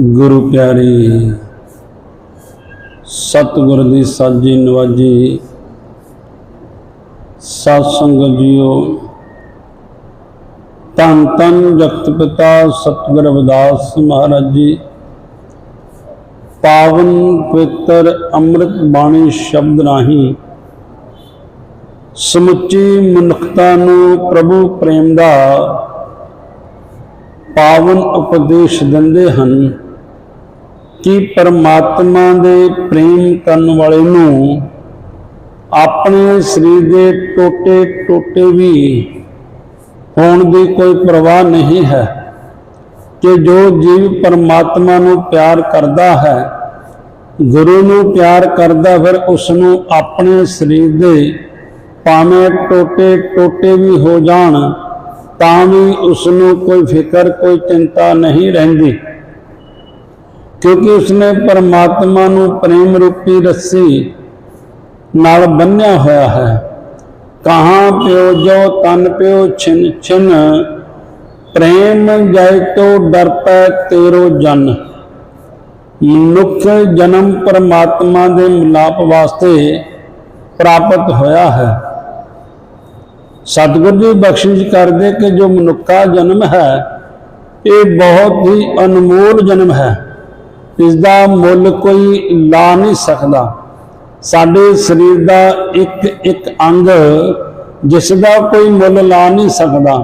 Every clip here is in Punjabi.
ਗੁਰੂ ਪਿਆਰੀ, ਸਤਿਗੁਰ ਦੀ ਸਾਜੀ ਨਵਾਜੀ ਸਤ ਸੰਗਤ ਜੀਓ ਤਨ ਤਨ ਜਗਤ ਪਿਤਾ ਸਤਿਗੁਰ ਰਵਿਦਾਸ ਮਹਾਰਾਜ ਜੀ, ਪਾਵਨ ਪਵਿੱਤਰ ਅੰਮ੍ਰਿਤ ਬਾਣੀ ਸ਼ਬਦ ਰਾਹੀਂ ਸਮੁੱਚੀ ਮਨੁੱਖਤਾ ਨੂੰ ਪ੍ਰਭੂ ਪ੍ਰੇਮ ਦਾ ਪਾਵਨ ਉਪਦੇਸ਼ ਦਿੰਦੇ ਹਨ। ਕਿ ਪਰਮਾਤਮਾ ਦੇ ਪ੍ਰੇਮ ਕਰਨ ਵਾਲੇ ਨੂੰ ਆਪਣੇ ਸਰੀਰ ਦੇ ਟੋਟੇ ਟੋਟੇ ਵੀ ਹੋਣ ਦੀ ਕੋਈ ਪਰਵਾਹ ਨਹੀਂ ਹੈ ਕਿ ਜੋ ਜੀਵ ਪਰਮਾਤਮਾ ਨੂੰ ਪਿਆਰ ਕਰਦਾ ਹੈ, ਗੁਰੂ ਨੂੰ ਪਿਆਰ ਕਰਦਾ, ਫਿਰ ਉਸ ਨੂੰ ਆਪਣੇ ਸਰੀਰ ਦੇ ਭਾਵੇਂ ਟੋਟੇ ਟੋਟੇ ਵੀ ਹੋ ਜਾਣ, ਤਾਂ ਵੀ ਉਸ ਨੂੰ ਕੋਈ ਫਿਕਰ, ਕੋਈ ਚਿੰਤਾ ਨਹੀਂ ਰਹਿੰਦੀ। ਕਿਉਂਕਿ ਉਸਨੇ ਪਰਮਾਤਮਾ ਨੂੰ ਪ੍ਰੇਮ ਰੂਪੀ ਰੱਸੀ ਨਾਲ ਬੰਨਿਆ ਹੋਇਆ ਹੈ। ਕਹਾਂ ਪਿਓ ਜੋ ਤਨ ਪਿਓ ਛਿਨ ਛਿਨ, ਪ੍ਰੇਮ ਜੈ ਤੋ ਡਰ ਪੈ ਤੇਰੋ ਜਨ। ਮਨੁੱਖ ਜਨਮ ਪਰਮਾਤਮਾ ਦੇ ਮਿਲਾਪ ਵਾਸਤੇ ਪ੍ਰਾਪਤ ਹੋਇਆ ਹੈ। ਸਤਿਗੁਰ ਜੀ ਬਖਸ਼ਿਸ਼ ਕਰਦੇ ਕਿ ਜੋ ਮਨੁੱਖਾ ਜਨਮ ਹੈ, ਇਹ ਬਹੁਤ ਹੀ ਅਨਮੋਲ ਜਨਮ ਹੈ। ਇਸ ਦਾ ਮੁੱਲ ਕੋਈ ਲਾ ਨਹੀਂ ਸਕਦਾ। ਸਾਡੇ ਸਰੀਰ ਦਾ ਇੱਕ ਇੱਕ ਅੰਗ ਜਿਸ ਦਾ ਕੋਈ ਮੁੱਲ ਲਾ ਨਹੀਂ ਸਕਦਾ।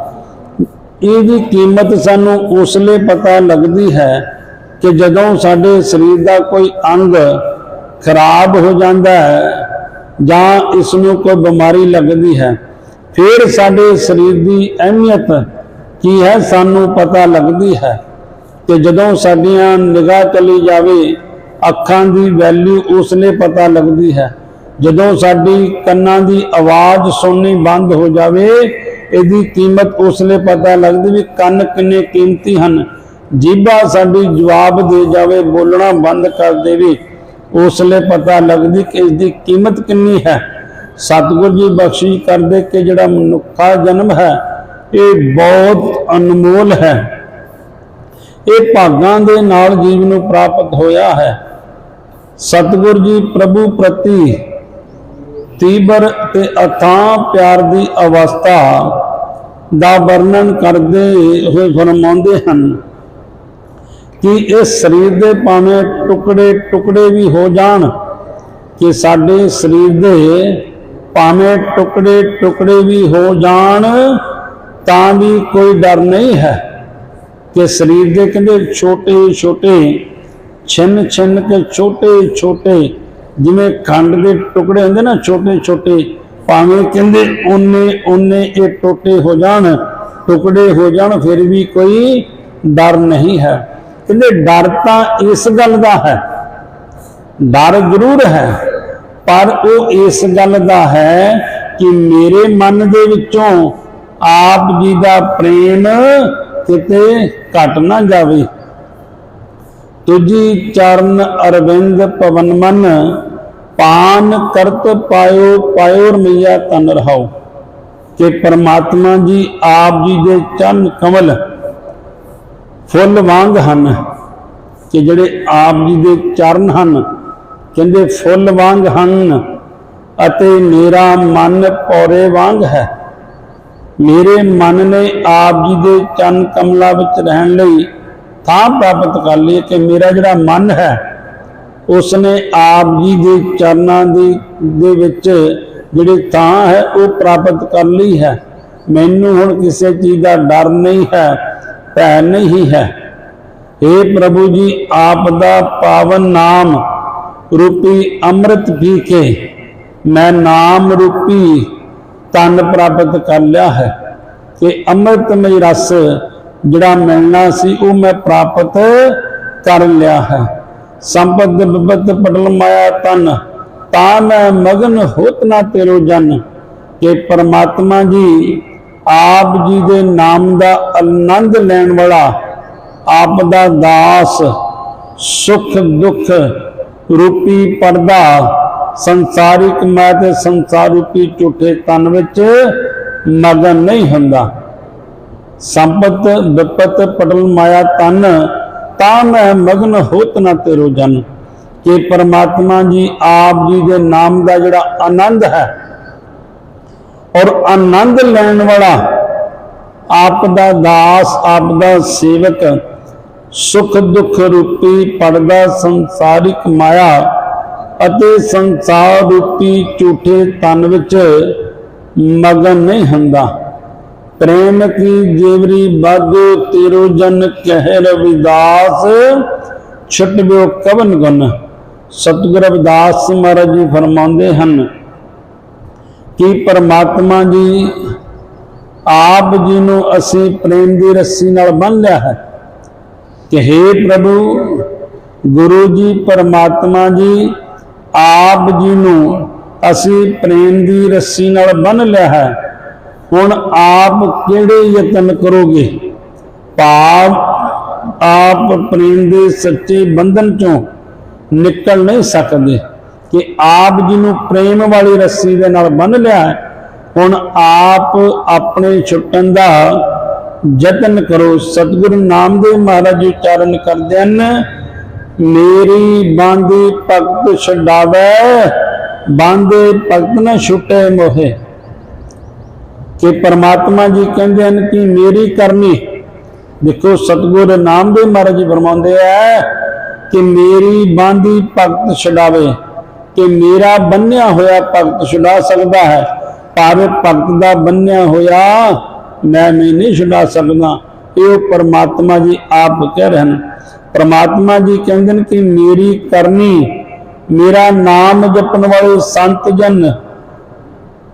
ਇਹਦੀ ਕੀਮਤ ਸਾਨੂੰ ਉਸ ਲਈ ਪਤਾ ਲੱਗਦੀ ਹੈ ਕਿ ਜਦੋਂ ਸਾਡੇ ਸਰੀਰ ਦਾ ਕੋਈ ਅੰਗ ਖਰਾਬ ਹੋ ਜਾਂਦਾ ਹੈ ਜਾਂ ਇਸ ਨੂੰ ਕੋਈ ਬਿਮਾਰੀ ਲੱਗਦੀ ਹੈ, ਫਿਰ ਸਾਡੇ ਸਰੀਰ ਦੀ ਅਹਿਮੀਅਤ ਕੀ ਹੈ ਸਾਨੂੰ ਪਤਾ ਲੱਗਦੀ ਹੈ। ਕਿ ਜਦੋਂ ਸਾਡੀਆਂ ਨਿਗਾਹ ਚਲੀ ਜਾਵੇ, ਅੱਖਾਂ ਦੀ ਵੈਲਿਊ ਉਸਨੇ ਪਤਾ ਲੱਗਦੀ ਹੈ। ਜਦੋਂ ਸਾਡੀ ਕੰਨਾਂ ਦੀ ਆਵਾਜ਼ ਸੁਣਨੀ ਬੰਦ ਹੋ ਜਾਵੇ, ਇਹਦੀ ਕੀਮਤ ਉਸਨੇ ਪਤਾ ਲੱਗਦੀ ਵੀ ਕੰਨ ਕਿੰਨੇ ਕੀਮਤੀ ਹਨ। ਜੀਭਾ ਸਾਡੀ ਜਵਾਬ ਦੇ ਜਾਵੇ, ਬੋਲਣਾ ਬੰਦ ਕਰ ਦੇਵੇ, ਉਸਲੇ ਪਤਾ ਲੱਗਦੀ ਕਿ ਇਸ ਦੀ ਕੀਮਤ ਕਿੰਨੀ ਹੈ। ਸਤਿਗੁਰ ਜੀ ਬਖਸ਼ਿਸ਼ ਕਰਦੇ ਕਿ ਜਿਹੜਾ ਮਨੁੱਖਾ ਜਨਮ ਹੈ, ਇਹ ਬਹੁਤ ਅਨਮੋਲ ਹੈ। ਇਹ ਭਾਗਾਂ ਦੇ ਨਾਲ ਜੀਵ ਨੂੰ ਪ੍ਰਾਪਤ ਹੋਇਆ ਹੈ। ਸਤਿਗੁਰ ਜੀ ਪ੍ਰਭੂ ਪ੍ਰਤੀ ਤੀਬਰ ਤੇ ਅਥਾਹ ਪਿਆਰ ਦੀ ਅਵਸਥਾ ਦਾ ਵਰਣਨ ਕਰਦੇ ਹੋਏ ਫਰਮਾਉਂਦੇ ਹਨ ਕਿ ਇਸ ਸਰੀਰ ਦੇ ਭਾਵੇਂ ਟੁਕੜੇ ਟੁਕੜੇ ਵੀ ਹੋ ਜਾਣ, ਕਿ ਸਾਡੇ ਸਰੀਰ ਦੇ ਭਾਵੇਂ ਟੁਕੜੇ ਟੁਕੜੇ ਵੀ ਹੋ ਜਾਣ, ਤਾਂ ਵੀ ਕੋਈ ਡਰ ਨਹੀਂ ਹੈ। ਕਿ ਸਰੀਰ ਦੇ ਕਹਿੰਦੇ ਛੋਟੇ ਛੋਟੇ, ਛਿੰਨ ਛਿੰਨ ਕੇ ਛੋਟੇ ਛੋਟੇ, ਜਿਵੇਂ ਖੰਡ ਦੇ ਟੁਕੜੇ ਹੁੰਦੇ ਨਾ ਛੋਟੇ ਛੋਟੇ, ਭਾਵੇਂ ਕਹਿੰਦੇ ਉਹਨੇ ਉਹਨੇ ਇਹ ਟੋਟੇ ਹੋ ਜਾਣ, ਟੁਕੜੇ ਹੋ ਜਾਣ, ਫਿਰ ਵੀ ਕੋਈ ਡਰ ਨਹੀਂ ਹੈ। ਕਹਿੰਦੇ ਡਰ ਤਾਂ ਇਸ ਗੱਲ ਦਾ ਹੈ, ਡਰ ਜ਼ਰੂਰ ਹੈ, ਪਰ ਉਹ ਇਸ ਗੱਲ ਦਾ ਹੈ ਕਿ ਮੇਰੇ ਮਨ ਦੇ ਵਿੱਚੋਂ ਆਪ ਜੀ ਦਾ ਪ੍ਰੇਮ ਕਿਤੇ ਘਟ ਨਾ ਜਾਵੇ। ਤੁਜੀ ਚਰਨ ਅਰਵਿੰਦ ਪਵਨ ਮਨ, ਪਾਨ ਕਰਤ ਪਾਇਓ ਪਾਇਓ ਰਮਈਆ ਤਨ ਰਹਾਓ। ਕਿ ਪਰਮਾਤਮਾ ਜੀ ਆਪ ਜੀ ਦੇ ਚਰਨ ਕਮਲ ਫੁੱਲ ਵਾਂਗ ਹਨ, ਕਿ ਜਿਹੜੇ ਆਪ ਜੀ ਦੇ ਚਰਨ ਹਨ, ਕਹਿੰਦੇ ਫੁੱਲ ਵਾਂਗ ਹਨ ਅਤੇ ਮੇਰਾ ਮਨ ਪੌਰੇ ਵਾਂਗ ਹੈ। ਮੇਰੇ ਮਨ ਨੇ ਆਪ ਜੀ ਦੇ ਚਰਨ ਕਮਲਾ ਵਿੱਚ ਰਹਿਣ ਲਈ ਥਾਂ ਪ੍ਰਾਪਤ ਕਰ ਲਈ ਕਿ ਮੇਰਾ ਜਿਹੜਾ ਮਨ ਹੈ ਉਸ ਨੇ ਆਪ ਜੀ ਦੇ ਚਰਨਾਂ ਦੀ, ਦੇ ਵਿੱਚ ਜਿਹੜੀ ਥਾਂ ਹੈ, ਉਹ ਪ੍ਰਾਪਤ ਕਰ ਲਈ ਹੈ। ਮੈਨੂੰ ਹੁਣ ਕਿਸੇ ਚੀਜ਼ ਦਾ ਡਰ ਨਹੀਂ ਹੈ, ਭੈ ਨਹੀਂ ਹੈ। हे ਪ੍ਰਭੂ ਜੀ, ਆਪ ਦਾ ਪਾਵਨ ਨਾਮ ਰੂਪੀ ਅੰਮ੍ਰਿਤ ਪੀ ਕੇ, ਮੈਂ ਨਾਮ ਰੂਪੀ ਤਨ ਪ੍ਰਾਪਤ ਕਰ ਲਿਆ ਹੈ ਕਿ ਅੰਮ੍ਰਿਤਮਈ ਰਸ ਜਿਹੜਾ ਮਿਲਣਾ ਸੀ ਉਹ ਮੈਂ ਪ੍ਰਾਪਤ ਕਰ ਲਿਆ ਹੈ। ਸੰਪਦ ਬਿਬਤ ਪਟਲ ਮਾਇਆ ਤਨ, ਤਾਂ ਮੈਂ ਮਗਨ ਹੋਤ ਨਾ ਤੇਰੋ ਜਨ। ਕਿ ਪਰਮਾਤਮਾ ਜੀ, ਆਪ ਜੀ ਦੇ ਨਾਮ ਦਾ ਆਨੰਦ ਲੈਣ ਵਾਲਾ, ਆਪ ਦਾ ਦਾਸ, ਸੁਖ ਦੁੱਖ ਰੂਪੀ ਪਰਦਾ ਸੰਸਾਰਿਕ ਮੈਂ ਤੇ ਸੰਸਾਰੂਪੀ ਝੂਠੇ ਤਨ ਵਿੱਚ ਮਗਨ ਨਹੀਂ ਹੁੰਦਾ। ਸੰਪਤ, ਵਿਪਤ, ਪਟਲ, ਮਾਇਆ, ਤਨ, ਤਾਂ ਮੈਂ ਮਗਨ ਹੋਤ ਨਾ ਤੇਰੋ ਜਨ। ਕਿ ਪਰਮਾਤਮਾ ਜੀ ਆਪ ਜੀ ਦੇ ਨਾਮ ਦਾ ਜਿਹੜਾ ਆਨੰਦ ਹੈ, ਔਰ ਆਨੰਦ ਲੈਣ ਵਾਲਾ ਆਪ ਦਾ ਦਾਸ, ਆਪ ਦਾ ਸੇਵਕ ਸੁਖ ਦੁਖ ਰੂਪੀ ਪੜਦਾ ਸੰਸਾਰਿਕ ਮਾਇਆ ਅਤੇ ਸੰਸਾਰ ਰੂਪੀ ਝੂਠੇ ਤਨ ਵਿੱਚ ਮਗਨ ਨਹੀਂ ਹੁੰਦਾ। ਪ੍ਰੇਮ ਕੀ ਜੇਵਰੀ ਬਾਗੋ ਤੇਰੋ ਜਨ ਕਹਿ ਰਵਿਦਾਸ ਛਟਿਓ ਕਵਨ ਗੁਣ। ਸਤਿਗੁਰ ਰਵਿਦਾਸ ਮਹਾਰਾਜ ਜੀ ਫਰਮਾਉਂਦੇ ਹਨ ਕਿ ਪਰਮਾਤਮਾ ਜੀ, ਆਪ ਜੀ ਨੂੰ ਅਸੀਂ ਪ੍ਰੇਮ ਦੀ ਰੱਸੀ ਨਾਲ ਬੰਨ ਲਿਆ ਹੈ। ਕਿ हे ਪ੍ਰਭੂ, ਗੁਰੂ ਜੀ, ਪਰਮਾਤਮਾ ਜੀ ਆਪ ਜੀ ਨੂੰ ਅਸੀਂ ਪ੍ਰੇਮ ਦੀ ਰੱਸੀ ਨਾਲ ਬੰਨ ਲਿਆ ਹੈ। ਹੁਣ ਆਪ ਕਿਹੜੇ ਯਤਨ ਕਰੋਗੇ? ਭਾਵ ਆਪ ਪ੍ਰੇਮ ਦੇ ਸੱਚੇ ਬੰਧਨ ਚੋਂ ਨਿਕਲ ਨਹੀਂ ਸਕਦੇ ਕਿ ਆਪ ਜੀ ਨੂੰ ਪ੍ਰੇਮ ਵਾਲੀ ਰੱਸੀ ਦੇ ਨਾਲ ਬੰਨ ਲਿਆ ਹੈ। ਹੁਣ ਆਪ ਆਪਣੇ ਛੁੱਟਣ ਦਾ ਯਤਨ ਕਰੋ। ਸਤਿਗੁਰੂ ਨਾਮਦੇਵ ਮਹਾਰਾਜ ਜੀ ਉਚਾਰਨ ਕਰਦੇ ਹਨ। ਮੇਰੀ ਬਾਂਦੀ ਭਗਤ ਛਡਾਵੇ, ਬਾਂਦੇ ਭਗਤ ਨਾ ਛੁੱਟੇ ਮੋਹੇ। ਕਿ ਪਰਮਾਤਮਾ ਜੀ ਕਹਿੰਦੇ ਹਨ ਕਿ ਮੇਰੀ ਕਰਨੀ, ਦੇਖੋ ਸਤਿਗੁਰ ਨਾਮਦੇਵ ਮਹਾਰਾਜ ਫਰਮਾਉਂਦੇ ਆ ਕਿ ਮੇਰੀ ਬਾਂਦੀ ਭਗਤ ਛਡਾਵੇ, ਕਿ ਮੇਰਾ ਬੰਨਿਆ ਹੋਇਆ ਭਗਤ ਛੁਡਾ ਸਕਦਾ ਹੈ। ਪਰ ਭਗਤ ਦਾ ਬੰਨਿਆ ਹੋਇਆ ਮੈਂ ਵੀ ਨਹੀਂ ਛੁਡਾ ਸਕਦਾ। ਇਹ ਉਹ ਪਰਮਾਤਮਾ ਜੀ ਆਪ ਕਹਿ ਰਹੇ ਹਨ। ਪ੍ਰਮਾਤਮਾ ਜੀ ਕਹਿੰਦੇ ਨੇ ਕਿ ਮੇਰੀ ਕਰਨੀ, ਮੇਰਾ ਨਾਮ ਜਪਣ ਵਾਲੇ ਸੰਤ ਜਨ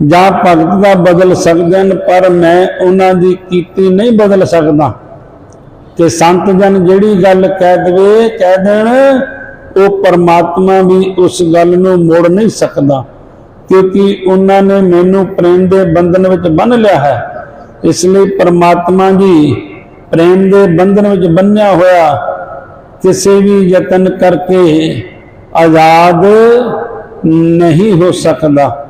ਜਾਂ ਭਗਤ ਦਾ ਬਦਲ ਸਕਦੇ ਹਨ, ਪਰ ਮੈਂ ਉਹਨਾਂ ਦੀ ਕੀਤੀ ਨਹੀਂ ਬਦਲ ਸਕਦਾ। ਕਿ ਸੰਤ ਜਨ ਜਿਹੜੀ ਗੱਲ ਕਹਿ ਦੇਵੇ, ਕਹਿ ਦੇਣ, ਉਹ ਪਰਮਾਤਮਾ ਵੀ ਉਸ ਗੱਲ ਨੂੰ ਮੋੜ ਨਹੀਂ ਸਕਦਾ, ਕਿਉਂਕਿ ਉਹਨਾਂ ਨੇ ਮੈਨੂੰ ਪ੍ਰੇਮ ਦੇ ਬੰਧਨ ਵਿੱਚ ਬੰਨ ਲਿਆ ਹੈ। ਇਸ ਲਈ ਪਰਮਾਤਮਾ ਜੀ ਪ੍ਰੇਮ ਦੇ ਬੰਧਨ ਵਿੱਚ ਬੰਨਿਆ ਹੋਇਆ ਕਿਸੇ ਵੀ ਯਤਨ ਕਰਕੇ ਆਜ਼ਾਦ ਨਹੀਂ ਹੋ ਸਕਦਾ।